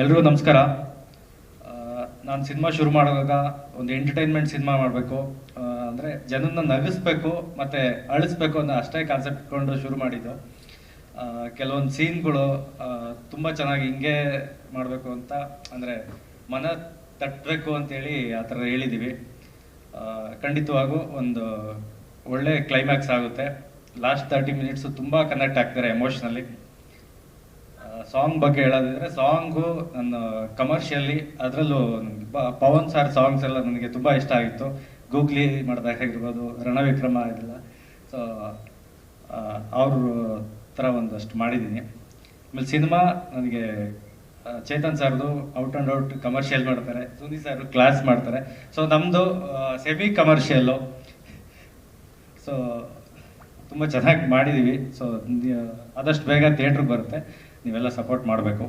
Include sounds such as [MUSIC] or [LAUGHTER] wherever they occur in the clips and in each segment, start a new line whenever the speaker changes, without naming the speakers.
ಎಲ್ರಿಗೂ ನಮಸ್ಕಾರ. ನಾನು ಸಿನಿಮಾ ಶುರು ಮಾಡುವಾಗ ಒಂದು ಎಂಟರ್ಟೈನ್ಮೆಂಟ್ ಸಿನಿಮಾ ಮಾಡಬೇಕು. ಅಂದರೆ ಜನನ ನಗಿಸ್ಬೇಕು ಮತ್ತು ಅಳಿಸ್ಬೇಕು ಅನ್ನೋ ಅಷ್ಟೇ ಕಾನ್ಸೆಪ್ಟ್ ಇಟ್ಕೊಂಡು ಶುರು ಮಾಡಿದ್ದು. ಕೆಲವೊಂದು ಸೀನ್ಗಳು ತುಂಬ ಚೆನ್ನಾಗಿ ಹಿಂಗೆ ಮಾಡಬೇಕು ಅಂತ, ಅಂದರೆ ಮನ ತಟ್ಟಬೇಕು ಅಂತೇಳಿ ಆ ಥರ ಹೇಳಿದ್ದೀವಿ ಖಂಡಿತವಾಗೂ ಒಂದು ಒಳ್ಳೆ ಕ್ಲೈಮ್ಯಾಕ್ಸ್ ಆಗುತ್ತೆ. ಲಾಸ್ಟ್ ತರ್ಟಿ ಮಿನಿಟ್ಸು ತುಂಬ ಕನೆಕ್ಟ್ ಆಗ್ತಾರೆ ಎಮೋಷ್ನಲಿ ಸಾಂಗ್ ಬಗ್ಗೆ ಹೇಳೋದಿದ್ರೆ ಸಾಂಗು ನನ್ನ ಕಮರ್ಷಿಯಲಿ ಅದರಲ್ಲೂ ಪವನ್ ಸಾರ್ ಸಾಂಗ್ಸ್ ಎಲ್ಲ ನನಗೆ ತುಂಬ ಇಷ್ಟ ಆಗಿತ್ತು. ಗೂಗ್ಲಿ ಮಾಡಿದಾಗಿರ್ಬೋದು ರಣವಿಕ್ರಮ ಇದೆಲ್ಲ ಸೊ ಅವ್ರ ಥರ ಒಂದಷ್ಟು ಮಾಡಿದ್ದೀನಿ. ಆಮೇಲೆ ಸಿನಿಮಾ ನನಗೆ ಚೇತನ್ ಸರ್ದು ಔಟ್ ಆ್ಯಂಡ್ ಔಟ್ ಕಮರ್ಷಿಯಲ್ ಮಾಡ್ತಾರೆ. ಸುನಿ ಸರ್ ಕ್ಲಾಸ್ ಮಾಡ್ತಾರೆ. ಸೊ ನಮ್ಮದು ಸೆಮಿ ಕಮರ್ಷಿಯಲ್ಲು ಸೊ ತುಂಬ ಚೆನ್ನಾಗಿ ಮಾಡಿದ್ದೀವಿ ಸೊ ಆದಷ್ಟು ಬೇಗ ಥಿಯೇಟ್ರಿಗೆ ಬರುತ್ತೆ. ನೀವೆಲ್ಲ ಸಪೋರ್ಟ್ ಮಾಡಬೇಕು.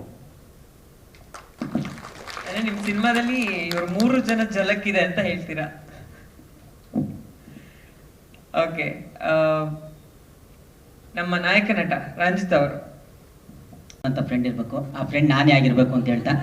ಅಂದ್ರೆ ನಿಮ್ ಸಿನಿಮಾದಲ್ಲಿ ಇವರು ಮೂರು ಜನ ಜಲಕ್ ಇದೆ ಅಂತ ಹೇಳ್ತೀರಾ? ಓಕೆ ನಮ್ಮ ನಾಯಕ ನಟ ರಂಜಿತ್ ಅವರು.
ಅಂತ ಫ್ರೆಂಡ್ ಇರಬೇಕು. ಆ ಫ್ರೆಂಡ್ ನಾನೇ ಆಗಿರ್ಬೇಕು ಅಂತ ಹೇಳ್ತಾ.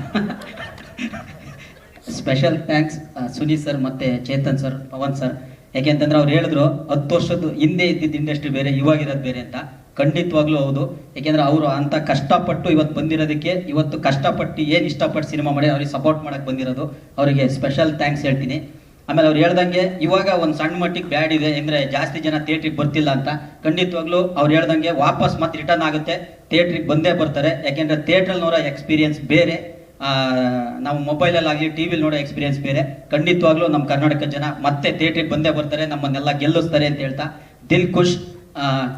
ಸ್ಪೆಷಲ್ ಥ್ಯಾಂಕ್ಸ್ ಸುನೀತ್ ಸರ್ ಮತ್ತೆ ಚೇತನ್ ಸರ್ ಪವನ್ ಸರ್ ಯಾಕೆಂತಂದ್ರೆ ಅವ್ರು ಹೇಳಿದ್ರು ಹತ್ತು ವರ್ಷದ ಹಿಂದೆ ಇದ್ದಿದ್ದ ಇಂಡಸ್ಟ್ರಿ ಬೇರೆ ಇವಾಗಿರೋದು ಬೇರೆ ಅಂತ. ಖಂಡಿತವಾಗ್ಲೂ ಹೌದು. ಯಾಕೆಂದ್ರೆ ಅವರು ಅಂತ ಕಷ್ಟಪಟ್ಟು ಇವತ್ತು ಬಂದಿರೋದಕ್ಕೆ, ಇವತ್ತು ಕಷ್ಟಪಟ್ಟು ಏನು ಇಷ್ಟಪಟ್ಟು ಸಿನಿಮಾ ಮಾಡಿ ಅವ್ರಿಗೆ ಸಪೋರ್ಟ್ ಮಾಡಕ್ಕೆ ಬಂದಿರೋದು, ಅವರಿಗೆ ಸ್ಪೆಷಲ್ ಥ್ಯಾಂಕ್ಸ್ ಹೇಳ್ತೀನಿ. ಆಮೇಲೆ ಅವ್ರು ಹೇಳ್ದಂಗೆ, ಇವಾಗ ಒಂದು ಸಣ್ಣ ಮಟ್ಟಿಗೆ ಬ್ಯಾಡ್ ಇದೆ ಅಂದ್ರೆ ಜಾಸ್ತಿ ಜನ ಥಿಯೇಟ್ರಿಗೆ ಬರ್ತಿಲ್ಲ ಅಂತ. ಖಂಡಿತವಾಗ್ಲೂ ಅವ್ರು ಹೇಳ್ದಂಗೆ ವಾಪಸ್ ಮತ್ತೆ ರಿಟರ್ನ್ ಆಗುತ್ತೆ. ಥಿಯೇಟ್ರಿಗೆ ಬಂದೇ ಬರ್ತಾರೆ. ಯಾಕೆಂದ್ರೆ ಥಿಯೇಟ್ರಲ್ಲಿ ನೋಡೋ ಎಕ್ಸ್ಪೀರಿಯನ್ಸ್ ಬೇರೆ. ನಾವು ಮೊಬೈಲಲ್ಲಿ ಆಗಲಿ ಟಿ ವಿಲಿ ನೋಡೋ ಎಕ್ಸ್ಪೀರಿಯನ್ಸ್ ಬೇರೆ. ಖಂಡಿತವಾಗ್ಲೂ ನಮ್ಮ ಕರ್ನಾಟಕ ಜನ ಮತ್ತೆ ಥಿಯೇಟ್ರಿಗೆ ಬಂದೇ ಬರ್ತಾರೆ, ನಮ್ಮನ್ನೆಲ್ಲ ಗೆಲ್ಲಿಸ್ತಾರೆ ಅಂತ ಹೇಳ್ತಾ. ದಿಲ್ ಖುಷ್.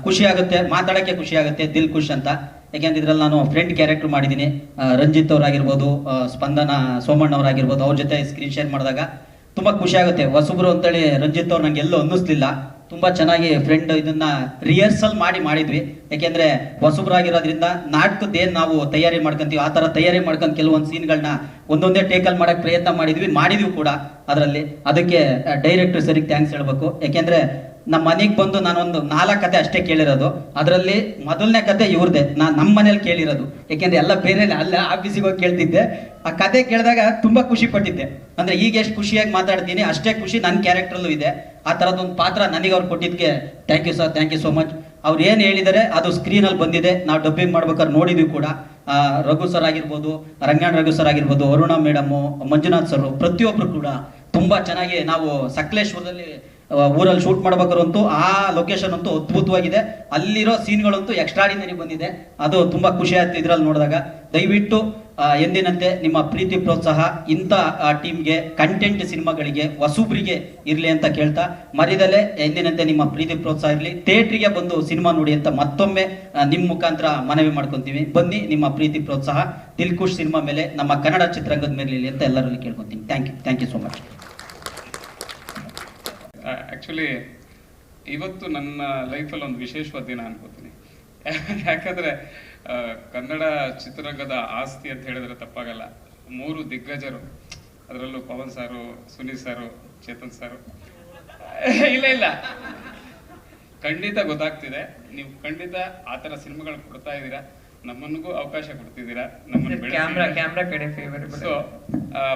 ಖುಷಿ ಆಗುತ್ತೆ ಮಾತಾಡೋಕ್ಕೆ ಖುಷಿ ಆಗುತ್ತೆ ದಿಲ್ ಖುಷ್ ಅಂತ. ಯಾಕೆಂದ್ರೆ ಇದ್ರಲ್ಲಿ ನಾನು ಫ್ರೆಂಡ್ ಕ್ಯಾರೆಕ್ಟರ್ ಮಾಡಿದ್ದೀನಿ. ರಂಜಿತ್ ಅವರಾಗಿರ್ಬೋದು ಸ್ಪಂದನ, ಸೋಮಣ್ಣ ಅವರಾಗಿರ್ಬೋದು, ಅವ್ರ ಜೊತೆ ಸ್ಕ್ರೀನ್ ಶೇರ್ ಮಾಡಿದಾಗ ತುಂಬಾ ಖುಷಿ ಆಗುತ್ತೆ ಹೊಸಬ್ರು ಅಂತೇಳಿ ರಂಜಿತ್ ಅವ್ರು ನಂಗೆ ಎಲ್ಲೂ ಅನ್ನಿಸ್ಲಿಲ್ಲ. ತುಂಬಾ ಚೆನ್ನಾಗಿ ಫ್ರೆಂಡ್ ಇದನ್ನ ರಿಹರ್ಸಲ್ ಮಾಡಿ ಮಾಡಿದ್ವಿ. ಯಾಕೆಂದ್ರೆ ಹೊಸಬ್ರಾಗಿರೋದ್ರಿಂದ ಏನ್ ನಾವು ತಯಾರಿ ಮಾಡ್ಕೊಂತೀವಿ, ಆ ಥರ ತಯಾರಿ ಮಾಡ್ಕೊಂಡು ಕೆಲವೊಂದು ಸೀನ್ಗಳನ್ನ ಒಂದೊಂದೇ ಟೇಕಲ್ ಮಾಡಕ್ ಪ್ರಯತ್ನ ಮಾಡಿದ್ವಿ ಮಾಡಿದ್ವಿ ಕೂಡ ಅದರಲ್ಲಿ. ಅದಕ್ಕೆ ಡೈರೆಕ್ಟರ್ ಸರಿಗೆ ಥ್ಯಾಂಕ್ಸ್ ಹೇಳ್ಬೇಕು. ಯಾಕೆಂದ್ರೆ ನಮ್ಮ ಮನೆಗೆ ಬಂದು ನಾನೊಂದು ನಾಲ್ಕು ಕತೆ ಅಷ್ಟೇ ಕೇಳಿರೋದು. ಅದರಲ್ಲಿ ಮೊದಲನೇ ಕತೆ ಇವ್ರದೇ. ನಾನು ನಮ್ಮ ಮನೇಲಿ ಕೇಳಿರೋದು. ಯಾಕೆಂದ್ರೆ ಎಲ್ಲ ಬೇರೆ ಅಲ್ಲ ಆಫೀಸಿಗೆ ಹೋಗಿ ಕೇಳ್ತಿದ್ದೆ. ಆ ಕತೆ ಕೇಳಿದಾಗ ತುಂಬಾ ಖುಷಿ ಪಟ್ಟಿದ್ದೆ. ಅಂದ್ರೆ ಈಗ ಎಷ್ಟು ಖುಷಿಯಾಗಿ ಮಾತಾಡ್ತೀನಿ, ಅಷ್ಟೇ ಖುಷಿ ನನ್ನ ಕ್ಯಾರೆಕ್ಟರ್ಲ್ಲೂ ಇದೆ. ಆ ಥರದೊಂದು ಪಾತ್ರ ನನಗೆ ಅವ್ರು ಕೊಟ್ಟಿದ್ದಕ್ಕೆ thank you sir thank you so much ಅವ್ರು ಏನು ಹೇಳಿದ್ದಾರೆ ಅದು ಸ್ಕ್ರೀನಲ್ಲಿ ಬಂದಿದೆ. ನಾವು ಡಬ್ಬಿಂಗ್ ಮಾಡ್ಬೇಕಾದ್ರೆ ನೋಡಿದ್ವಿ ಕೂಡ. ರಘು ಸರ್ ಆಗಿರ್ಬೋದು ರಂಗಾಯಣ ರಘು ಸರ್ ಆಗಿರ್ಬೋದು, ಅರುಣ ಮೇಡಮು ಮಂಜುನಾಥ್ ಸರ್ ಪ್ರತಿಯೊಬ್ಬರು ಕೂಡ ತುಂಬಾ ಚೆನ್ನಾಗಿ ನಾವು ಸಕಲೇಶ್ವರದಲ್ಲಿ ಊರಲ್ಲಿ ಶೂಟ್ ಮಾಡ್ಬೇಕಾದ್ರಂತೂ ಆ ಲೊಕೇಶನ್ ಅಂತೂ ಅದ್ಭುತವಾಗಿದೆ. ಅಲ್ಲಿರೋ ಸೀನ್ಗಳಂತೂ ಎಕ್ಸ್ಟ್ರಾಡಿನರಿ ಬಂದಿದೆ. ಅದು ತುಂಬಾ ಖುಷಿ ಆಯ್ತು ಇದ್ರಲ್ಲಿ ನೋಡಿದಾಗ. ದಯವಿಟ್ಟು ಎಂದಿನಂತೆ ನಿಮ್ಮ ಪ್ರೀತಿ ಪ್ರೋತ್ಸಾಹ, ಇಂಥ ಟೀಮ್ಗೆ ಕಂಟೆಂಟ್ ಸಿನಿಮಾಗಳಿಗೆ, ಹೊಸಬ್ರಿಗೆ ಇರಲಿ ಅಂತ ಕೇಳ್ತಾ ಮರಿದಲ್ಲೇ ಎಂದಿನಂತೆ ನಿಮ್ಮ ಪ್ರೀತಿ ಪ್ರೋತ್ಸಾಹ ಇರಲಿ. ಥಿಯೇಟ್ರಿಗೆ ಬಂದು ಸಿನಿಮಾ ನೋಡಿ ಅಂತ ಮತ್ತೊಮ್ಮೆ ನಿಮ್ಮ ಮುಖಾಂತರ ಮನವಿ ಮಾಡ್ಕೊತೀವಿ. ಬನ್ನಿ, ನಿಮ್ಮ ಪ್ರೀತಿ ಪ್ರೋತ್ಸಾಹ, ದಿಲ್ಕುಶ್ ಸಿನಿಮಾ ಮೇಲೆ, ನಮ್ಮ ಕನ್ನಡ ಚಿತ್ರರಂಗದ ಮೇಲೆ ಅಂತ ಎಲ್ಲರಲ್ಲಿ ಕೇಳ್ಕೊತೀನಿ. Thank you thank you so much
actually ಇವತ್ತು ನನ್ನ ಲೈಫಲ್ಲಿ ಒಂದು ವಿಶೇಷವಾದ ದಿನ ಅನ್ಕೋತೀನಿ. ಯಾಕಂದ್ರೆ ಕನ್ನಡ ಚಿತ್ರರಂಗದ ಆಸ್ತಿ ಅಂತ ಹೇಳಿದ್ರೆ ತಪ್ಪಾಗಲ್ಲ. ಮೂರು ದಿಗ್ಗಜರು. ಅದರಲ್ಲೂ ಪವನ್ ಸಾರು, ಸುನೀಲ್ ಸಾರು, ಚೇತನ್ ಸಾರು. ಇಲ್ಲ ಇಲ್ಲ. ಖಂಡಿತ ಗೊತ್ತಾಗ್ತಿದೆ. ನೀವು ಖಂಡಿತ ಆ ಥರ ಸಿನಿಮಾಗಳು ಕೊಡ್ತಾ ಇದ್ದೀರಾ? ನಮ್ಮನಿಗೂ ಅವಕಾಶ ಕೊಡ್ತಿದ್ದೀರಾ? ನಮ್ಮನ್ನು ಸೊ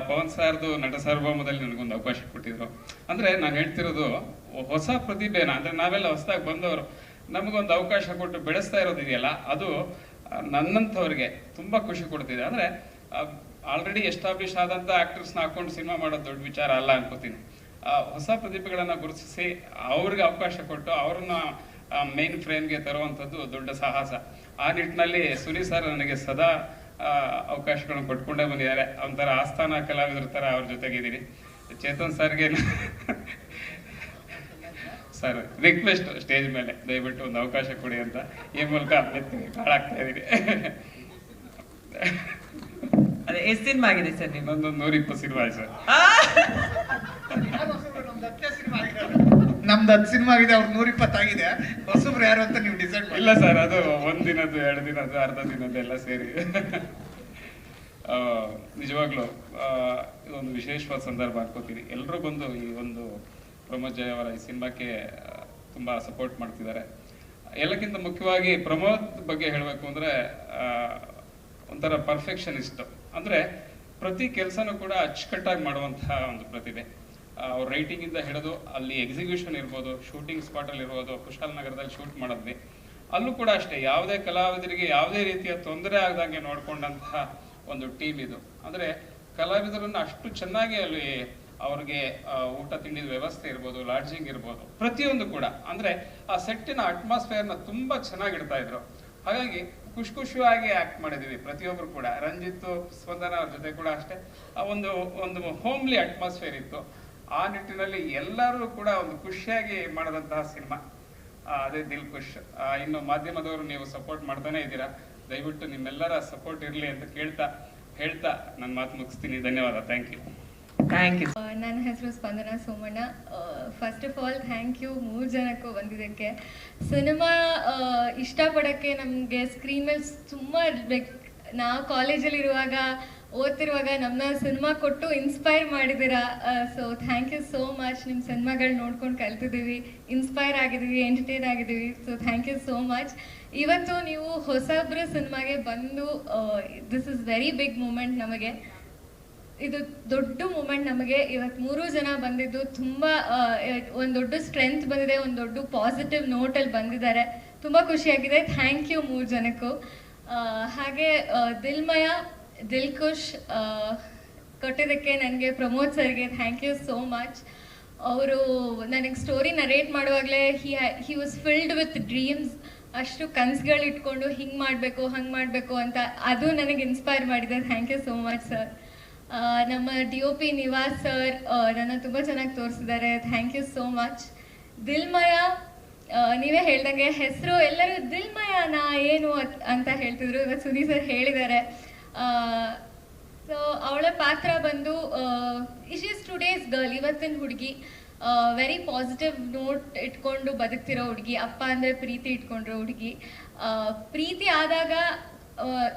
ಪವನ್ ಸಾರ್ದು ನಟ ಸಾರ್ವಭೌಮದಲ್ಲಿ ನನಗೊಂದು ಅವಕಾಶ ಕೊಟ್ಟಿದ್ರು. ಅಂದ್ರೆ ನಾನು ಹೇಳ್ತಿರೋದು ಹೊಸ ಪ್ರತಿಭೆನ ಅಂದ್ರೆ ನಾವೆಲ್ಲ ಹೊಸದಾಗಿ ಬಂದವರು ನಮಗೊಂದು ಅವಕಾಶ ಕೊಟ್ಟು ಬೆಳೆಸ್ತಾ ಇರೋದಿದೆಯಲ್ಲ ಅದು ನನ್ನಂಥವ್ರಿಗೆ ತುಂಬಾ ಖುಷಿ ಕೊಡ್ತಿದೆ. ಅಂದ್ರೆ ಆಲ್ರೆಡಿ ಎಸ್ಟಾಬ್ಲಿಷ್ ಆದಂತ ಆಕ್ಟರ್ಸ್ನ ಹಾಕೊಂಡು ಸಿನಿಮಾ ಮಾಡೋದು ದೊಡ್ಡ ವಿಚಾರ ಅಲ್ಲ ಅನ್ಕೋತೀನಿ. ಆ, ಹೊಸ ಪ್ರತಿಭೆಗಳನ್ನ ಗುರುತಿಸಿ ಅವ್ರಿಗೆ ಅವಕಾಶ ಕೊಟ್ಟು ಅವ್ರನ್ನ ಮೇನ್ ಫ್ರೇಮ್ಗೆ ತರುವಂಥದ್ದು ದೊಡ್ಡ ಸಾಹಸ. ಆ ನಿಟ್ಟಿನಲ್ಲಿ ಸುನಿ ಸರ್ ನನಗೆ ಸದಾ ಅವಕಾಶಗಳನ್ನು ಕೊಟ್ಕೊಂಡೇ ಬಂದಿದ್ದಾರೆ. ಒಂಥರ ಆಸ್ಥಾನ ಕಲಾವಿದರ ಥರ ಅವ್ರ ಜೊತೆಗಿದ್ದೀನಿ ಚೇತನ್ ಸರ್ಗೆ ಸರ್ ರಿಕ್ವೆಸ್ಟ್ ಸ್ಟೇಜ್ ಮೇಲೆ ದಯವಿಟ್ಟು ಒಂದು ಅವಕಾಶ ಕೊಡಿ ಅಂತ ಈ ಮೂಲಕ ಅಭ್ಯರ್ಥಿಗೆ ಕಾಳಾಗ್ತಾ ಇದ್ದೀನಿ.
ಅದೇ ಎಷ್ಟು ಸಿನಿಮಾ ಆಗಿದೆ ಸರ್ ನಿಮ್ಮೊಂದು
ಇನ್ನೊಂದು ನೂರ ಇಪ್ಪತ್ತು ಸಿನಿಮಾ ಸರ್.
ನಮ್ದು ಹತ್ತು ಸಿನಿಮಾ ಆಗಿದೆ, ಅವ್ರು ನೂರ ಇಪ್ಪತ್ತಾಗಿದೆ ಹೊಸಬ್ರು ಯಾರು ಅಂತ ನೀವು ಡಿಸೈಡ್
ಇಲ್ಲ ಸರ್, ಅದು ಒಂದ್ ದಿನದ್ದು, ಎರಡು ದಿನದ್ದು, ಅರ್ಧ ದಿನದ್ದು ಎಲ್ಲ ಸೇರಿ. ನಿಜವಾಗ್ಲೂ ಇದೊಂದು ವಿಶೇಷವಾದ ಸಂದರ್ಭ ಅನ್ಕೋತೀನಿ. ಎಲ್ಲರೂ ಬಂದು ಈ ಒಂದು ಪ್ರಮೋದ್ ಜಯ ಅವರ ಈ ಸಿನಿಮಾಕ್ಕೆ ತುಂಬಾ ಸಪೋರ್ಟ್ ಮಾಡ್ತಿದ್ದಾರೆ. ಎಲ್ಲಕ್ಕಿಂತ ಮುಖ್ಯವಾಗಿ ಪ್ರಮೋದ್ ಬಗ್ಗೆ ಹೇಳಬೇಕು ಅಂದ್ರೆ ಒಂಥರ ಪರ್ಫೆಕ್ಷನಿಸ್ಟ್ ಅಂದ್ರೆ ಪ್ರತಿ ಕೆಲಸನೂ ಕೂಡ ಅಚ್ಚುಕಟ್ಟಾಗಿ ಮಾಡುವಂತಹ ಒಂದು ಪ್ರತಿಭೆ. ಅವ್ರ ರೈಟಿಂಗ್ ಇಂದ ಹಿಡಿದು ಅಲ್ಲಿ ಎಕ್ಸಿಕ್ಯೂಷನ್ ಇರ್ಬೋದು ಶೂಟಿಂಗ್ ಸ್ಪಾಟ್ ಅಲ್ಲಿ ಇರ್ಬೋದು ಕುಶಾಲನಗರದಲ್ಲಿ ಶೂಟ್ ಮಾಡಿದ್ವಿ. ಅಲ್ಲೂ ಕೂಡ ಅಷ್ಟೇ, ಯಾವುದೇ ಕಲಾವಿದರಿಗೆ ಯಾವುದೇ ರೀತಿಯ ತೊಂದರೆ ಆಗದಂಗೆ ನೋಡ್ಕೊಂಡಂತಹ ಒಂದು ಟೀಮ್ ಇದು. ಅಂದ್ರೆ ಕಲಾವಿದರನ್ನ ಅಷ್ಟು ಚೆನ್ನಾಗಿ ಅಲ್ಲಿ ಅವ್ರಿಗೆ ಊಟ ತಿಂಡಿದ ವ್ಯವಸ್ಥೆ ಇರ್ಬೋದು ಲಾಡ್ಜಿಂಗ್ ಇರ್ಬೋದು, ಪ್ರತಿಯೊಂದು ಕೂಡ. ಅಂದ್ರೆ ಆ ಸೆಟ್ಟಿನ ಅಟ್ಮಾಸ್ಫಿಯರ್ನ ತುಂಬ ಚೆನ್ನಾಗಿಡ್ತಾ ಇದ್ರು. ಹಾಗಾಗಿ ಖುಷ್ ಖುಷಿಯಾಗಿ ಆಕ್ಟ್ ಮಾಡಿದ್ವಿ, ಪ್ರತಿಯೊಬ್ರು ಕೂಡ. ರಂಜಿತ್, ಸ್ಪಂದನ ಅವ್ರ ಜೊತೆ ಕೂಡ ಅಷ್ಟೇ. ಆ ಒಂದು ಒಂದು ಹೋಮ್ಲಿ ಅಟ್ಮಾಸ್ಫಿಯರ್ ಇತ್ತು. ಆ ನಿಟ್ಟಿನಲ್ಲಿ ಎಲ್ಲರೂ ಕೂಡ ಒಂದು ಖುಷಿಯಾಗಿ ಮಾಡಿದಂತಹ ಸಿನಿಮಾ. ಅದೇ ದಿಲ್ ಖುಷ್. ಆ, ಇನ್ನು ಮಾಧ್ಯಮದವರು ನೀವು ಸಪೋರ್ಟ್ ಮಾಡ್ತಾನೆ ಇದ್ದೀರಾ? ದಯವಿಟ್ಟು ನಿಮ್ಮೆಲ್ಲರ ಸಪೋರ್ಟ್ ಇರಲಿ ಅಂತ ಕೇಳ್ತಾ ಹೇಳ್ತಾ ನನ್ನ ಮಾತು ಮುಗಿಸ್ತೀನಿ. ಧನ್ಯವಾದ. ಥ್ಯಾಂಕ್ ಯು
ಥ್ಯಾಂಕ್ ಯು
ನನ್ನ ಹೆಸರು Spandana Somanna. First of all thank you ಮೂರು ಜನಕ್ಕೂ ಬಂದಿದ್ದಕ್ಕೆ. ಸಿನಿಮಾ ಇಷ್ಟಪಡೋಕ್ಕೆ ನಮಗೆ ಸ್ಕ್ರೀನ್ ಮೇಲೆ ತುಂಬ ಲೈಕ್ ನಾವು ಕಾಲೇಜಲ್ಲಿ ಇರುವಾಗ ಓದ್ತಿರುವಾಗ ನಮ್ಮ ಸಿನಿಮಾ ಕೊಟ್ಟು ಇನ್ಸ್ಪೈರ್ ಮಾಡಿದ್ದೀರಾ? So thank you so much ನಿಮ್ಮ ಸಿನಿಮಾಗಳು ನೋಡ್ಕೊಂಡು ಕಲ್ತಿದ್ದೀವಿ. ಇನ್ಸ್ಪೈರ್ ಆಗಿದ್ದೀವಿ ಎಂಟರ್ಟೈನ್ ಆಗಿದ್ದೀವಿ. So thank you so much ಇವತ್ತು ನೀವು ಹೊಸಬ್ರ ಸಿನಿಮಾಗೆ ಬಂದು this is very big moment ನಮಗೆ. ಇದು ದೊಡ್ಡ ಮೂಮೆಂಟ್ ನಮಗೆ. ಇವತ್ತು ಮೂರು ಜನ ಬಂದಿದ್ದು ತುಂಬ ಒಂದು ದೊಡ್ಡ ಸ್ಟ್ರೆಂತ್ ಬಂದಿದೆ, ಒಂದು ದೊಡ್ಡ ಪಾಸಿಟಿವ್ ನೋಟಲ್ಲಿ ಬಂದಿದ್ದಾರೆ. ತುಂಬ ಖುಷಿಯಾಗಿದೆ. ಥ್ಯಾಂಕ್ ಯು ಮೂರು ಜನಕ್ಕೂ. ಹಾಗೆ ದಿಲ್ಮಯ ದಿಲ್ ಖುಷ್ ಆ, ಕೊಟ್ಟಿದ್ದಕ್ಕೆ ನನಗೆ ಪ್ರಮೋದ್ ಸರ್ಗೆ ಥ್ಯಾಂಕ್ ಯು ಸೋ ಮಚ್ ಅವರು ನನಗೆ story narrate ಮಾಡುವಾಗಲೇ he he was filled with dreams ಅಷ್ಟು ಕನ್ಸುಗಳು ಇಟ್ಕೊಂಡು ಹಿಂಗೆ ಮಾಡಬೇಕು ಹಂಗೆ ಮಾಡಬೇಕು ಅಂತ ಅದು ನನಗೆ ಇನ್ಸ್ಪೈರ್ ಮಾಡಿದೆ. Thank you so much sir ನಮ್ಮ D O P Nivas sir ನನ್ನ ತುಂಬ ಚೆನ್ನಾಗಿ ತೋರಿಸಿದ್ದಾರೆ. ಥ್ಯಾಂಕ್ ಯು ಸೋ ಮಚ್ ದಿಲ್ಮಯ ನೀವೇ ಹೇಳ್ದಂಗೆ ಹೆಸರು ಎಲ್ಲರೂ ದಿಲ್ಮಯನ ಏನು ಅಂತ ಹೇಳ್ತಿದ್ರು. ಇವತ್ತು ಸುನಿ ಸರ್ ಹೇಳಿದ್ದಾರೆ. ಸೊ ಅವಳ ಪಾತ್ರ ಬಂದು ಇಶ್ ಈಸ್ ಟುಡೇಸ್ ಗರ್ಲ್ ಇವತ್ತಿನ ಹುಡುಗಿ. ವೆರಿ ಪಾಸಿಟಿವ್ ನೋಟ್ ಇಟ್ಕೊಂಡು ಬದುಕ್ತಿರೋ ಹುಡುಗಿ, ಅಪ್ಪ ಅಂದರೆ ಪ್ರೀತಿ ಇಟ್ಕೊಂಡಿರೋ ಹುಡುಗಿ. ಪ್ರೀತಿ ಆದಾಗ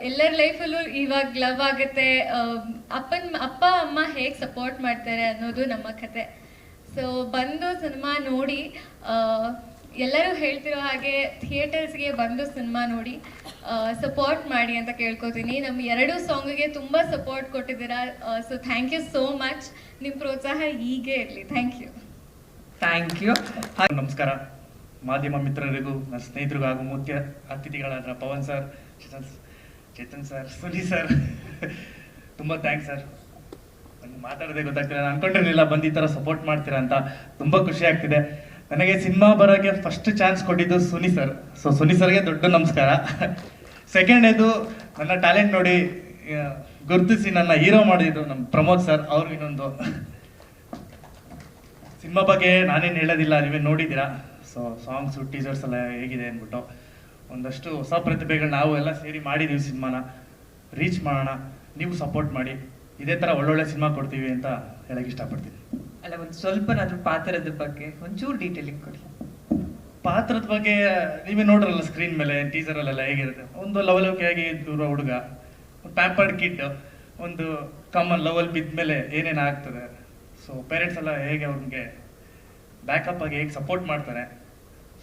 ಎಲ್ಲರ ಲೈಫಲ್ಲೂ ಇವಾಗ ಲವ್ ಆಗುತ್ತೆ. ಅಪ್ಪನ, ಅಪ್ಪ, ಅಮ್ಮ ಹೇಗೆ ಸಪೋರ್ಟ್ ಮಾಡ್ತಾರೆ ಅನ್ನೋದು ನಮ್ಮ ಕತೆ. ಸೊ ಬಂದು ಸಿನಿಮಾ ನೋಡಿ ಎಲ್ಲರೂ ಹೇಳ್ತಿರೋ ಹಾಗೆ ಥಿಯೇಟರ್ಸ್ಗೆ ಬಂದು ಸಿನಿಮಾ ನೋಡಿ ಸಪೋರ್ಟ್ ಮಾಡಿ ಅಂತ ಕೇಳ್ಕೊತೀನಿ. ನಮ್ಮ ಎರಡು ಸಾಂಗಿಗೆ ತುಂಬ ಸಪೋರ್ಟ್ ಕೊಟ್ಟಿದ್ದೀರಾ. So thank you so much ನಿಮ್ಮ ಪ್ರೋತ್ಸಾಹ ಹೀಗೆ ಇರಲಿ. ಥ್ಯಾಂಕ್ ಯು
ಥ್ಯಾಂಕ್ ಯು
ನಮಸ್ಕಾರ. ಮಾಧ್ಯಮ ಮಿತ್ರರಿಗೂ, ನನ್ನ ಸ್ನೇಹಿತರಿಗೂ, ಹಾಗೂ ಮುಖ್ಯ ಅತಿಥಿಗಳಾದ Pavan sir, Chetan Chetan sir, Suni sir, ತುಂಬ ಥ್ಯಾಂಕ್ಸ್ ಸರ್. ನಂಗೆ ಮಾತಾಡೋದೇ ಗೊತ್ತಾಗ್ತಿಲ್ಲ. ನಾನು ಅನ್ಕೊಂಡಿರಲಿಲ್ಲ ಬಂದು ಈ ಥರ ಸಪೋರ್ಟ್ ಮಾಡ್ತೀರಾ ಅಂತ. ತುಂಬ ಖುಷಿ ಆಗ್ತಿದೆ. ನನಗೆ ಸಿನಿಮಾ ಬರೋಕ್ಕೆ ಫಸ್ಟ್ ಚಾನ್ಸ್ ಕೊಟ್ಟಿದ್ದು ಸುನಿ ಸರ್ ಸೊ ಸುನಿ ಸರ್ಗೆ ದೊಡ್ಡ ನಮಸ್ಕಾರ. ಸೆಕೆಂಡ್ ಇದು ನನ್ನ ಟ್ಯಾಲೆಂಟ್ ನೋಡಿ ಗುರುತಿಸಿ ನನ್ನ ಹೀರೋ ಮಾಡಿದ್ರು ನಮ್ಮ ಪ್ರಮೋದ್ ಸರ್ ಅವ್ರಿಗೆ ಇನ್ನೊಂದು. ಸಿನಿಮಾ ಬಗ್ಗೆ ನಾನೇನು ಹೇಳೋದಿಲ್ಲ, ನೀವೇ ನೋಡಿದ್ದೀರಾ? ಸೊ ಸಾಂಗ್ಸು ಟೀಸರ್ಸ್ ಎಲ್ಲ ಹೇಗಿದೆ ಅಂದ್ಬಿಟ್ಟು ಒಂದಷ್ಟು ಹೊಸ ಪ್ರತಿಭೆಗಳು ನಾವು ಎಲ್ಲ ಸೇರಿ ಮಾಡಿದ್ದೀವಿ ಸಿನಿಮಾನ. ರೀಚ್ ಮಾಡೋಣ, ನೀವು ಸಪೋರ್ಟ್ ಮಾಡಿ. ಇದೇ ಥರ ಒಳ್ಳೊಳ್ಳೆ ಸಿನಿಮಾ ಕೊಡ್ತೀವಿ ಅಂತ ಹೇಳಕ್ಕೆ ಇಷ್ಟಪಡ್ತೀನಿ.
ಅಲ್ಲ ಒಂದು ಸ್ವಲ್ಪನಾದ್ರೂ ಪಾತ್ರದ ಬಗ್ಗೆ ಒಂಚೂರು ಡೀಟೇಲಿಂಗ್ ಕೊಡಿ.
ಪಾತ್ರದ ಬಗ್ಗೆ ನೀವೇ ನೋಡ್ರಲ್ಲ ಸ್ಕ್ರೀನ್ ಮೇಲೆ ಟೀಸರ್ ಅಲ್ಲೆಲ್ಲ ಹೇಗಿರುತ್ತೆ. ಒಂದು ಲವಲವಿಕೆಯಾಗಿ ದೂರ ಹುಡುಗ? ಒಂದು ಪ್ಯಾಂಪರ್ಡ್ ಕಿಡ್ ಒಂದು ಕಾಮನ್ ಲವಲ್ ಬಿದ್ದ ಮೇಲೆ ಏನೇನು ಆಗ್ತದೆ? ಸೊ ಪೇರೆಂಟ್ಸ್ ಎಲ್ಲ ಹೇಗೆ ಅವ್ರಿಗೆ ಬ್ಯಾಕಪ್ ಆಗಿ ಹೇಗೆ ಸಪೋರ್ಟ್ ಮಾಡ್ತಾರೆ?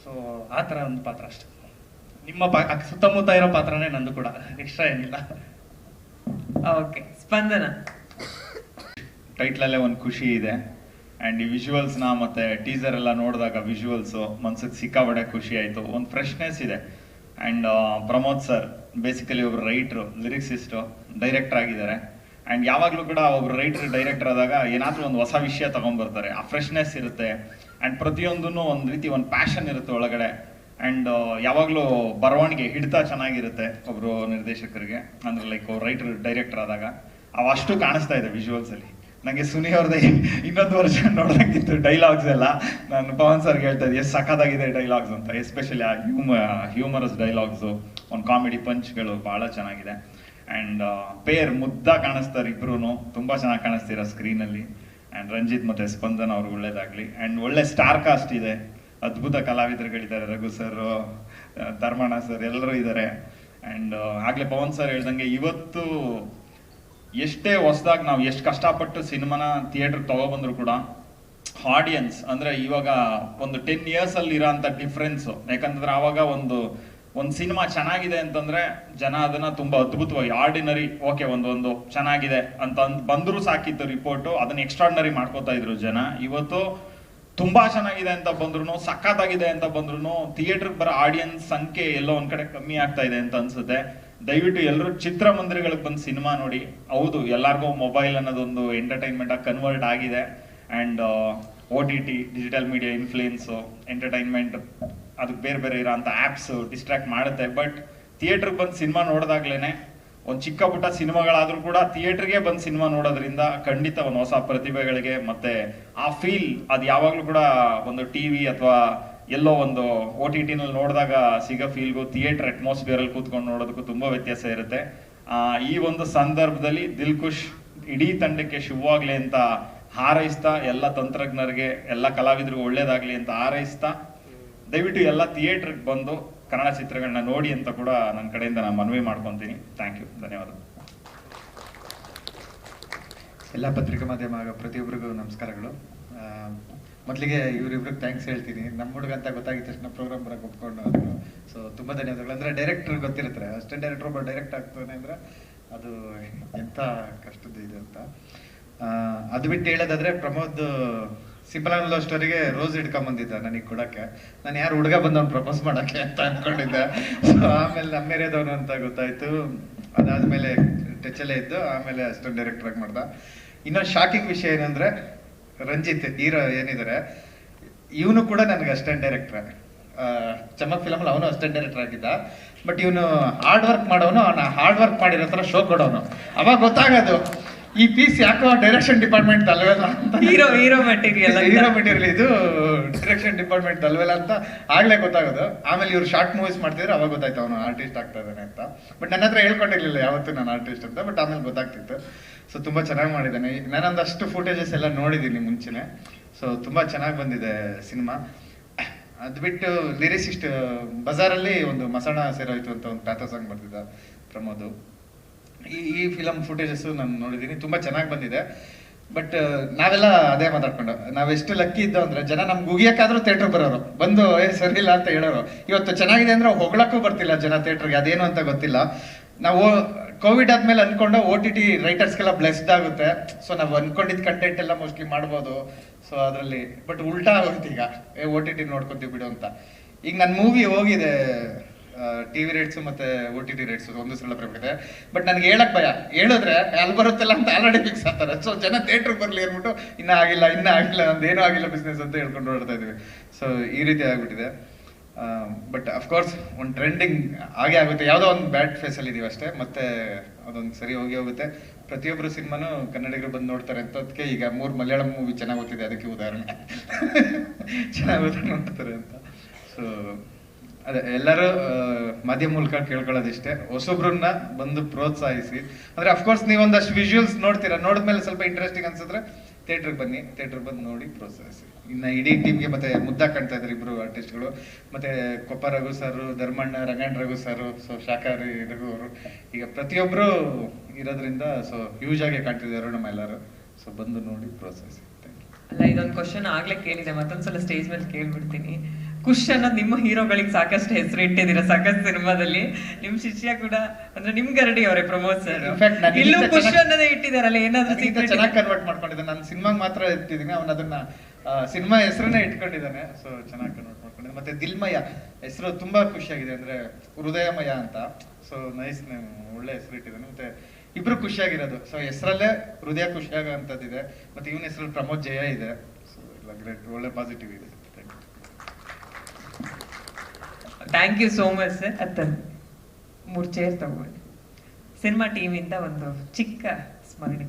ಸೊ ಆ ಥರ ಒಂದು ಪಾತ್ರ ಅಷ್ಟೆ. ನಿಮ್ಮ ಪಾ ಸುತ್ತಮುತ್ತ ಇರೋ ಪಾತ್ರನೇ ನಂದು ಕೂಡ. ಎಕ್ಸ್ಟ್ರಾ ಏನಿಲ್ಲ.
ಓಕೆ ಸ್ಪಂದನ.
ಟೈಟ್ಲಲ್ಲೇ ಒಂದು ಖುಷಿ ಇದೆ. ಆ್ಯಂಡ್ ಈ ವಿಜುವಲ್ಸ್ನ ಮತ್ತು ಟೀಸರ್ ಎಲ್ಲ ನೋಡಿದಾಗ ವಿಜುವಲ್ಸು ಮನ್ಸಿಗೆ ಸಿಕ್ಕಾಬಡೆ ಖುಷಿ ಆಯಿತು. ಒಂದು ಫ್ರೆಶ್ನೆಸ್ ಇದೆ. ಆ್ಯಂಡ್ ಪ್ರಮೋದ್ ಸರ್ ಬೇಸಿಕಲಿ ಒಬ್ರು ರೈಟ್ರು ಲಿರಿಕ್ಸಿಸ್ಟು ಡೈರೆಕ್ಟರ್ ಆಗಿದ್ದಾರೆ. ಆ್ಯಂಡ್ ಯಾವಾಗಲೂ ಕೂಡ ಒಬ್ಬರು ರೈಟ್ರ್ ಡೈರೆಕ್ಟರ್ ಆದಾಗ ಏನಾದರೂ ಒಂದು ಹೊಸ ವಿಷಯ ತೊಗೊಂಬರ್ತಾರೆ. ಆ ಫ್ರೆಶ್ನೆಸ್ ಇರುತ್ತೆ. ಆ್ಯಂಡ್ ಪ್ರತಿಯೊಂದೂ ಒಂದು ರೀತಿ ಒಂದು ಪ್ಯಾಷನ್ ಇರುತ್ತೆ ಒಳಗಡೆ. ಆ್ಯಂಡ್ ಯಾವಾಗಲೂ ಬರವಣಿಗೆ, ಹಿಡಿತ ಚೆನ್ನಾಗಿರುತ್ತೆ ಒಬ್ಬರು ನಿರ್ದೇಶಕರಿಗೆ. ಅಂದರೆ ಲೈಕ್ ರೈಟರ್ ಡೈರೆಕ್ಟರ್ ಆದಾಗ. ಅವಷ್ಟು ಕಾಣಿಸ್ತಾ ಇದೆ ವಿಜುವಲ್ಸ್ ಅಲ್ಲಿ. ನನಗೆ ಸುನಿ ಅವ್ರದ್ದು ಇನ್ನೊಂದು ವರ್ಷ ನೋಡೋದಂಗಿತ್ತು ಡೈಲಾಗ್ಸ್ ಎಲ್ಲ. ನಾನು ಪವನ್ ಸರ್ಗೆ ಹೇಳ್ತಾ ಇದ್ದೆ ಎಷ್ಟು ಸಖತ್ತಾಗಿದೆ ಡೈಲಾಗ್ಸ್ ಅಂತ. ಎಸ್ಪೆಷಲಿ ಆ ಹ್ಯೂಮ ಹ್ಯೂಮರಸ್ ಡೈಲಾಗ್ಸು ಒಂದು ಕಾಮಿಡಿ ಪಂಚ್ಗಳು ಭಾಳ ಚೆನ್ನಾಗಿದೆ. ಆ್ಯಂಡ್ ಪೇರ್ ಮುದ್ದ ಕಾಣಿಸ್ತಾರೆ ಇಬ್ರು ತುಂಬ ಚೆನ್ನಾಗಿ ಕಾಣಿಸ್ತೀರ ಸ್ಕ್ರೀನಲ್ಲಿ ಆ್ಯಂಡ್ ರಂಜಿತ್ ಮತ್ತು ಸ್ಪಂದನ್ ಅವ್ರಿಗೆ ಒಳ್ಳೇದಾಗಲಿ. ಆ್ಯಂಡ್ ಒಳ್ಳೆ ಸ್ಟಾರ್ ಕಾಸ್ಟ್ ಇದೆ. ಅದ್ಭುತ ಕಲಾವಿದರುಗಳಿದ್ದಾರೆ. ರಘು ಸರ್ ಧರ್ಮಣ್ಣ ಸರ್ ಎಲ್ಲರೂ ಇದ್ದಾರೆ. ಆ್ಯಂಡ್ ಆಗಲೇ ಪವನ್ ಸರ್ ಹೇಳ್ದಂಗೆ ಇವತ್ತು ಎಷ್ಟೇ ಹೊಸದಾಗಿ ನಾವು ಎಷ್ಟು ಕಷ್ಟಪಟ್ಟು ಸಿನಿಮಾನ ಥಿಯೇಟರ್ ತಗೊಬಂದ್ರು ಕೂಡ ಆಡಿಯನ್ಸ್ ಅಂದ್ರೆ ಇವಾಗ ಒಂದು ಟೆನ್ ಇಯರ್ಸ್ ಅಲ್ಲಿ ಇರೋಂಥ ಡಿಫ್ರೆನ್ಸ್ ಯಾಕಂತಂದ್ರೆ ಆವಾಗ ಒಂದು ಒಂದು ಸಿನಿಮಾ ಚೆನ್ನಾಗಿದೆ ಅಂತಂದ್ರೆ ಜನ ಅದನ್ನ ತುಂಬಾ ಅದ್ಭುತವಾಗಿ ಆರ್ಡಿನರಿ ಓಕೆ ಒಂದೊಂದು ಒಂದು ಚೆನ್ನಾಗಿದೆ ಅಂತ ಬಂದರೂ ಬಂದ್ರು ಸಾಕಿತ್ತು ರಿಪೋರ್ಟ್ ಅದನ್ನ ಎಕ್ಸ್ಟ್ರಾರ್ಡಿನರಿ ಮಾಡ್ಕೋತಾ ಇದ್ರು ಜನ. ಇವತ್ತು ತುಂಬಾ ಚೆನ್ನಾಗಿದೆ ಅಂತ ಬಂದ್ರು ಸಖತ್ತಾಗಿದೆ ಅಂತ ಬಂದ್ರು ಥಿಯೇಟರ್ ಬರೋ ಆಡಿಯನ್ಸ್ ಸಂಖ್ಯೆ ಎಲ್ಲೋ ಒಂದ್ ಕಡೆ ಕಮ್ಮಿ ಆಗ್ತಾ ಇದೆ ಅಂತ ಅನ್ಸುತ್ತೆ. ದಯವಿಟ್ಟು ಎಲ್ಲರೂ ಚಿತ್ರಮಂದಿರಗಳಿಗೆ ಬಂದು ಸಿನಿಮಾ ನೋಡಿ. ಹೌದು, ಎಲ್ಲರಿಗೂ ಮೊಬೈಲ್ ಅನ್ನೋದೊಂದು ಎಂಟರ್ಟೈನ್ಮೆಂಟ್ ಆಗಿ ಕನ್ವರ್ಟ್ ಆಗಿದೆ. And O T T digital media influence entertainment ಅದಕ್ಕೆ ಬೇರೆ ಬೇರೆ ಇರೋಂಥ ಆ್ಯಪ್ಸು ಡಿಸ್ಟ್ರಾಕ್ಟ್ ಮಾಡುತ್ತೆ. ಬಟ್ ಥಿಯೇಟ್ರಿಗೆ ಬಂದು ಸಿನಿಮಾ ನೋಡಿದಾಗ್ಲೇ ಒಂದು ಚಿಕ್ಕ ಪುಟ್ಟ ಸಿನಿಮಾಗಳಾದರೂ ಕೂಡ ಥಿಯೇಟ್ರಿಗೆ ಬಂದು ಸಿನಿಮಾ ನೋಡೋದ್ರಿಂದ ಖಂಡಿತ ಒಂದು ಹೊಸ ಪ್ರತಿಭೆಗಳಿಗೆ ಮತ್ತೆ ಆ ಫೀಲ್ ಅದು ಯಾವಾಗಲೂ ಕೂಡ ಒಂದು ಟಿವಿ ಅಥವಾ ಎಲ್ಲೋ ಒಂದು ಒ ಟಿ ಟಿನಲ್ಲಿ ನೋಡಿದಾಗ ಸಿಗೋ ಫೀಲ್ಗೂ ಥಿಯೇಟರ್ ಅಟ್ಮಾಸ್ಫಿಯರ್ ಅಲ್ಲಿ ಕೂತ್ಕೊಂಡು ನೋಡೋದಕ್ಕೂ ತುಂಬಾ ವ್ಯತ್ಯಾಸ ಇರುತ್ತೆ. ಈ ಒಂದು ಸಂದರ್ಭದಲ್ಲಿ ದಿಲ್ ಖುಷ್ ಇಡೀ ತಂಡಕ್ಕೆ ಶುಭವಾಗ್ಲಿ ಅಂತ ಹಾರೈಸ್ತಾ, ಎಲ್ಲ ತಂತ್ರಜ್ಞರಿಗೆ, ಎಲ್ಲ ಕಲಾವಿದರಿಗೂ ಒಳ್ಳೇದಾಗ್ಲಿ ಅಂತ ಹಾರೈಸ್ತಾ, ದಯವಿಟ್ಟು ಎಲ್ಲ ಥಿಯೇಟ್ರಿಗೆ ಬಂದು ಕನ್ನಡ ಚಿತ್ರಗಳನ್ನ ನೋಡಿ ಅಂತ ಕೂಡ ನನ್ನ ಕಡೆಯಿಂದ ನಾನು ಮನವಿ ಮಾಡ್ಕೊತೀನಿ. ಥ್ಯಾಂಕ್ ಯು ಧನ್ಯವಾದ
ಎಲ್ಲ ಪತ್ರಿಕಾ ಮಾಧ್ಯಮ ಪ್ರತಿಯೊಬ್ಬರಿಗೂ ನಮಸ್ಕಾರಗಳು. ಮೊದಲಿಗೆ ಇವರಿಬ್ರಿಗೆ ಥ್ಯಾಂಕ್ಸ್ ಹೇಳ್ತೀನಿ. ನಮ್ಮ ಹುಡುಗ ಅಂತ ಗೊತ್ತಾಗಿದ ತಕ್ಷಣ ಪ್ರೋಗ್ರಾಮ್ ಬರಕ್ಕೆ ಒಪ್ಕೊಂಡು ಅಂದರು ಸೊ ತುಂಬ ಧನ್ಯವಾದಗಳು. ಅಂದರೆ ಡೈರೆಕ್ಟರ್ ಗೊತ್ತಿರುತ್ತೆ. ಅಷ್ಟೇ ಡೈರೆಕ್ಟ್ರ್ ಒಬ್ಬ ಡೈರೆಕ್ಟ್ ಆಗ್ತಾನೆ ಅಂದರೆ ಅದು ಎಂಥ ಕಷ್ಟದ ಇದು ಅಂತ. ಅದು ಬಿಟ್ಟು ಹೇಳೋದಾದ್ರೆ ಪ್ರಮೋದ್ ಸಿಂಪಲ್ ಲವ್ ಸ್ಟೋರಿಗೆ ರೋಸ್ ಇಟ್ಕೊಂಬಂದಿದ್ದ ನನಗೆ ಕೊಡಕ್ಕೆ. ನಾನು ಯಾರು ಹುಡುಗ ಬಂದವನು ಪ್ರಪೋಸ್ ಮಾಡಕ್ಕೆ ಅಂತ ಅನ್ಕೊಂಡಿದ್ದೆ. ಸೊ ಆಮೇಲೆ ನಮ್ಮ ಏರಿಯಾದವನು ಅಂತ ಗೊತ್ತಾಯ್ತು. ಅದಾದಮೇಲೆ ಟಚಲ್ಲೇ ಇದ್ದು, ಆಮೇಲೆ ಅಷ್ಟೊಂದು ಡೈರೆಕ್ಟರ್ ಆಗಿ ಮಾಡ್ದ. ಇನ್ನೊಂದು ಶಾಕಿಂಗ್ ವಿಷಯ ಏನಂದ್ರೆ ರಂಜಿತ್, ಹೀರೋ ಏನಿದ್ದಾರೆ ಇವನು ಕೂಡ ನನಗೆ ಅಸ್ಟೆಂಟ್ ಡೈರೆಕ್ಟರ್ ಚಮಕ್ ಫಿಲಮ್ ಅವನು ಅಸ್ಟೆಂಟ್ ಡೈರೆಕ್ಟರ್ ಆಗಿದ್ದ. ಬಟ್ ಇವನು ಹಾರ್ಡ್ ವರ್ಕ್ ಮಾಡೋನು, ಅವನ ಹಾರ್ಡ್ ವರ್ಕ್ ಮಾಡಿರೋ ಥರ ಶೋ ಕೊಡೋನು. ಅವಾಗ ಗೊತ್ತಾಗೋದು ಈ ಪೀಸ್ ಯಾಕೋ ಡೈರೆಕ್ಷನ್ ಡಿಪಾರ್ಟ್ಮೆಂಟ್ ಅಲ್ವೇಲ ಅಂತ.
Hero hero material
hero material ಇದು ಡೈರೆಕ್ಷನ್ ಡಿಪಾರ್ಟ್ಮೆಂಟ್ ಅಲ್ವೇಲ ಅಂತ. ಆಗ್ಲೇ ಗೊತ್ತಾಗೋದು. ಆಮೇಲೆ ಇವ್ರು ಶಾರ್ಟ್ ಮೂವೀಸ್ ಮಾಡ್ತಿದ್ರೆ ಅವಾಗ ಗೊತ್ತಾಯ್ತು ಅವನು ಆರ್ಟಿಸ್ಟ್ ಆಗ್ತಾ ಇದ್ದಾನೆ ಅಂತ. ಬಟ್ ನನ್ನ ಹತ್ರ ಹೇಳ್ಕೊಂಡಿರ್ಲಿಲ್ಲ ಯಾವತ್ತು ನಾನು ಆರ್ಟಿಸ್ಟ್ ಅಂತ ಬಟ್ ಆಮೇಲೆ ಗೊತ್ತಾಗ್ತಿತ್ತು. ಸೊ ತುಂಬಾ ಚೆನ್ನಾಗಿ ಮಾಡಿದ್ದಾನೆ. ನಾನೊಂದಷ್ಟು ಫುಟೇಜಸ್ ಎಲ್ಲ ನೋಡಿದ್ದೀನಿ ಮುಂಚೆನೆ. ಸೊ ತುಂಬಾ ಚೆನ್ನಾಗಿ ಬಂದಿದೆ ಸಿನಿಮಾ. ಅದ್ ಬಿಟ್ಟು ಲಿರಿಸಿಸ್ಟ್ ಬಜಾರಲ್ಲಿ ಒಂದು ಮಸಣ ಸೇರೋಯ್ತು ಅಂತ ಒಂದು ಪ್ಯಾಥ ಸಾಂಗ್ ಬರ್ತಿದ್ದ ಪ್ರಮೋದ್. ಈ ಈ ಫಿಲಮ್ ಫುಟೇಜಸ್ಸು ನಾನು ನೋಡಿದ್ದೀನಿ. ತುಂಬ ಚೆನ್ನಾಗಿ ಬಂದಿದೆ. ಬಟ್ ನಾವೆಲ್ಲ ಅದೇ ಮಾತಾಡ್ಕೊಂಡು ನಾವೆಷ್ಟು ಲಕ್ಕಿ ಇದ್ದೋ ಅಂದ್ರೆ ಜನ ನಮ್ಗೆ ಉಗಿಯಕ್ಕಾದ್ರೂ ಥಿಯೇಟರ್ ಬರೋರು. ಬಂದು, ಏ, ಸರಿ ಇಲ್ಲ ಅಂತ ಹೇಳೋರು. ಇವತ್ತು ಚೆನ್ನಾಗಿದೆ ಅಂದ್ರೆ ಹೊಗಳಕ್ಕೂ ಬರ್ತಿಲ್ಲ ಜನ ಥಿಯೇಟರ್ಗೆ ಅದೇನು ಅಂತ ಗೊತ್ತಿಲ್ಲ. ನಾವು ಕೋವಿಡ್ ಆದ್ಮೇಲೆ ಅನ್ಕೊಂಡು ಓ ಟಿ ಟಿ ರೈಟರ್ಸ್ಗೆಲ್ಲ ಬ್ಲೆಸ್ಡ್ ಆಗುತ್ತೆ. ಸೊ ನಾವು ಅನ್ಕೊಂಡಿದ್ದ ಕಂಟೆಂಟ್ ಎಲ್ಲ ಮೋಸ್ಟ್ಲಿ ಮಾಡ್ಬೋದು. ಸೊ ಅದರಲ್ಲಿ ಬಟ್ ಉಲ್ಟಾ ಆಗುತ್ತೆ ಈಗ. ಏ ಓ ಟಿ ಟಿ ನೋಡ್ಕೊತೀವಿ ಬಿಡು ಅಂತ. ಈಗ ನನ್ನ ಮೂವಿ ಹೋಗಿದೆ. ಟಿವಿ ರೇಟ್ಸ್ ಮತ್ತೆ ಓ ಟಿ ಟಿ ರೇಟ್ಸ್ ಒಂದು ಸಲ ಬರಬೇಕಿದೆ ಬಟ್ ನನಗೆ ಹೇಳಕ್ ಭಯ. ಹೇಳಿದ್ರೆ ಅಲ್ಲಿ ಬರುತ್ತಲ್ಲ ಅಂತ ಆಲ್ರೆಡಿ ಫಿಕ್ಸ್ ಆಗ್ತಾರೆ. ಸೊ ಜನ ಥಿಯೇಟರ್ ಬರ್ಲಿ ಅಂದ್ಬಿಟ್ಟು, ಇನ್ನ ಆಗಿಲ್ಲ ಇನ್ನ ಆಗಿಲ್ಲ ನಂದೇನೂ ಆಗಿಲ್ಲ ಬಿಸ್ನೆಸ್ ಅಂತ ಹೇಳ್ಕೊಂಡು ನೋಡ್ತಾ ಇದೀವಿ. ಸೊ ಈ ರೀತಿ ಆಗ್ಬಿಟ್ಟಿದೆ. ಬಟ್ ಅಫ್ಕೋರ್ಸ್ ಒಂದು ಟ್ರೆಂಡಿಂಗ್ ಆಗೇ ಆಗುತ್ತೆ. ಯಾವುದೋ ಒಂದು ಬ್ಯಾಡ್ ಫೇಸಲ್ಲಿ ಇದೀವಿ ಅಷ್ಟೇ. ಮತ್ತೆ ಅದೊಂದು ಸರಿ ಹೋಗಿ ಹೋಗುತ್ತೆ. ಪ್ರತಿಯೊಬ್ಬರು ಸಿನಿಮಾನು ಕನ್ನಡಿಗರು ಬಂದು ನೋಡ್ತಾರೆ. ಅಂತ ಅದಕ್ಕೆ ಈಗ ಮೂರು ಮಲಯಾಳಂ ಮೂವಿ ಚೆನ್ನಾಗಿ ಓದ್ತಿದೆ. ಅದಕ್ಕೆ ಉದಾಹರಣೆ. [LAUGHS] ಚೆನ್ನಾಗಿ ಓದ್ತಾರೆ ಅಂತ. ಸೊ ಅದೇ, ಎಲ್ಲರೂ ಮಾಧ್ಯಮ ಮೂಲಕ ಕೇಳ್ಕೊಳ್ಳೋದಿಷ್ಟೇ. ಹೊಸೊಬ್ರನ್ನ ಬಂದು ಪ್ರೋತ್ಸಾಹಿಸಿ. ಅಂದ್ರೆ ಅಫ್ಕೋರ್ಸ್ ನೀವೊಂದಷ್ಟು ವಿಜುವಲ್ಸ್ ನೋಡ್ತೀರಾ? ನೋಡಿದ್ಮೇಲೆ ಸ್ವಲ್ಪ ಇಂಟ್ರೆಸ್ಟಿಂಗ್ ಅನ್ಸಿದ್ರೆ ಥಿಯೇಟ್ರಿಗೆ ಬನ್ನಿ. ಥಿಯೇಟ್ರಿಗೆ ಬಂದು ನೋಡಿ ಪ್ರೋತ್ಸಾಹಿಸಿ. ಇನ್ನು ಇಡೀ ಟೀಮ್ಗೆ ಮತ್ತೆ ಮುದ್ದ ಕಾಣ್ತಾ ಇದ್ದಾರೆ ಇಬ್ರು ಆರ್ಟಿಸ್ಟ್ಗಳು ಮತ್ತೆ Koppa Raghu sir Dharmanna, Ranganna Raghu sir so ಶಾಖಾರಿ Raghu ಅವರು. ಈಗ ಪ್ರತಿಯೊಬ್ಬರು ಇರೋದ್ರಿಂದ ಸೊ ಹ್ಯೂಜ್ ಆಗಿ ಕಾಣ್ತಿದ್ದಾರೆ ನಮ್ಮ ಎಲ್ಲರೂ. ಸೊ ಬಂದು ನೋಡಿ ಪ್ರೋತ್ಸಾಹಿಸಿ.
ಅಲ್ಲ, ಇದೊಂದು ಕ್ವಶನ್ ಆಗ್ಲೇ ಕೇಳಿದೆ. ಮತ್ತೊಂದ್ಸಲ ಸ್ಟೇಜ್ ಮೇಲೆ ಕೇಳ್ಬಿಡ್ತೀನಿ. ಖುಷ್ ಅನ್ನೋದು ನಿಮ್ಮ ಹೀರೋಗಳಿಗೆ ಸಾಕಷ್ಟು ಹೆಸರು ಇಟ್ಟಿದ್ದೀರಾ ಸಾಕಷ್ಟು ಸಿನಿಮಾದಲ್ಲಿ. ನಿಮ್ ಶಿಷ್ಯ ಕೂಡ ಅಂದ್ರೆ ನಿಮ್ ಗರಡಿ ಅವರೇ ಪ್ರಮೋದ್ ಸರ್ ಇಲ್ಲೂ ಖುಷ್ ಅನ್ನೋದೇ ಇಟ್ಟಿದಾರಲ್ಲ ಏನಾದ್ರೂ
ಚೆನ್ನಾಗಿ ಕನ್ವರ್ಟ್ ಮಾಡ್ಕೊಂಡಿದ್ದೆ ನಾನು ಸಿನಿಮಾಗೆ ಮಾತ್ರ ಇಟ್ಟಿದ್ದೀನಿ ಅವನು ಅದನ್ನ ಸಿನಿಮಾ ಹೆಸರನ್ನೇ ಇಟ್ಕೊಂಡಿದ್ದಾನೆ. ಸೊ ಚೆನ್ನಾಗಿ ಕನ್ವರ್ಟ್ ಮಾಡ್ಕೊಂಡಿದ್ದೆ ಮತ್ತೆ ದಿಲ್ಮಯ ಹೆಸರು ತುಂಬಾ ಖುಷಿಯಾಗಿದೆ ಅಂದ್ರೆ ಹೃದಯಮಯ ಅಂತ. ಸೊ ನೈಸ್ ಒಳ್ಳೆ ಹೆಸರು ಇಟ್ಟಿದ್ದಾನೆ. ಮತ್ತೆ ಇಬ್ರು ಖುಷಿಯಾಗಿರೋದು. ಸೊ ಹೆಸರಲ್ಲೇ ಹೃದಯ ಖುಷಿಯಾಗುವಂಥದ್ದಿದೆ ಮತ್ತೆ ಇವನ ಹೆಸರಲ್ಲಿ ಪ್ರಮೋದ್ ಜಯ ಇದೆ. ಸೊ ಎಲ್ಲ ಗ್ರೇಟ್ ಒಳ್ಳೆ ಪಾಸಿಟಿವ್ ಇದೆ.
Thank you so much sir ಅತ್ತ ಮೂರು ಚೇರ್ ತಗೊಳ್ಳಿ ಸಿನಿಮಾ ಟೀಮಿಂದ ಒಂದು ಚಿಕ್ಕ ಸ್ಮರಣೆ.